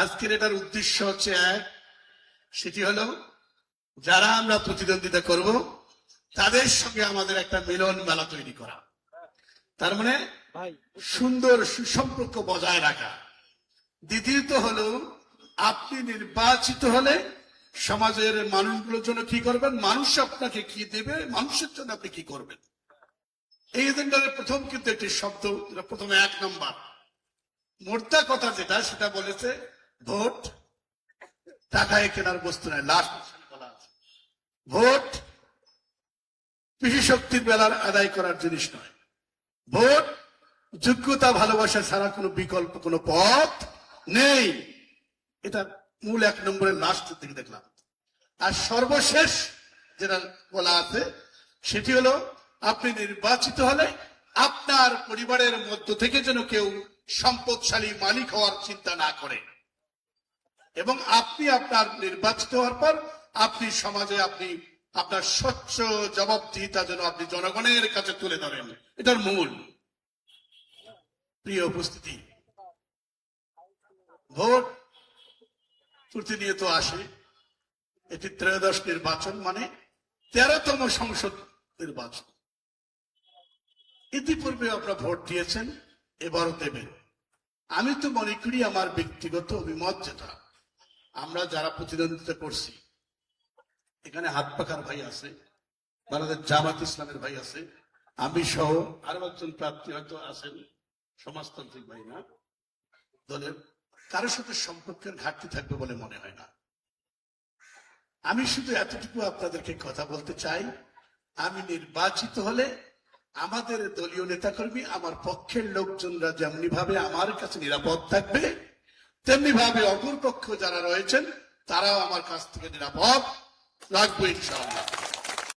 আজকের এটার উদ্দেশ্য হচ্ছে এক সেটি হলো যারা আমরা প্রতিদ্বন্দ্বিতা করব তাদের সঙ্গে আমাদের একটা মিলন মেলা তৈরি করা। তার মানে সুন্দর সুসম্পর্ক বজায় রাখা। দ্বিতীয়ত হলো আপনি নির্বাচিত হলে সমাজের মানুষগুলোর জন্য কি করবেন? মানুষ আপনাকে কি দেবে? মানুষের জন্য আপনি কি করবেন? এই এজেন্ডারের প্রথম কিন্তু একটি শব্দ প্রথমে এক নম্বর। মোর্দা কথা যেটা সেটা বলেছে ভোট, টাকায় কেনার বস্তু বলা আছে। ভোট কৃষি শক্তির বেলার আদায় করার জিনিস নয়। ভোট যোগ্যতা, ভালোবাসা ছাড়া কোনো বিকল্প, কোনো পথ নেই। এটা মূল এক নম্বরের লাস্ট থেকে দেখলাম। আর সর্বশেষ যেটা বলা আছে, সেটি হলো আপনি নির্বাচিত হলে আপনার পরিবারের মধ্য থেকে যেন কেউ সম্পদশালী মালিক হওয়ার চিন্তা না করে। এবং আপনি আপনার নির্বাচিত হওয়ার পর আপনি সমাজে আপনি আপনার স্বচ্ছ জবাবদিহিতা যেন আপনি জনগণের কাছে তুলে ধরেন। এটার মূল প্রিয় উপস্থিতি। ভোট প্রতিনিয়ত আসে। এটি ত্রয়োদশ নির্বাচন মানে তেরোতম সংসদ নির্বাচন। ইতিপূর্বে আপনারা ভোট দিয়েছেন, এবারও দেবেন। আমি তো মনে করি আমার ব্যক্তিগত অভিমত যেটা। আমরা যারা প্রতিদ্বন্দ্বিতা করছি, এখানে হাত পাখার ভাই আছে, বাংলাদেশ জামাত ইসলামের ভাই আছে, আমি সহ আরও একজন প্রার্থী হয়তো আছেন, সমাজতান্ত্রিক ভাই না, দলের কারোর সাথে সম্পর্কের ঘাটতি থাকবে বলে মনে হয় না। আমি শুধু এতটুকু আপনাদেরকে কথা বলতে চাই, আমি নির্বাচিত হলে আমাদের দলীয় নেতাকর্মী, আমার পক্ষের লোকজনরা যেমনি ভাবে আমার কাছে নিরাপদ থাকবে তেমনি ভাবে অপর পক্ষ যারা রয়েছেন তারাও আমার কাছ থেকে নিরাপদ রাখব ইনশাআল্লাহ।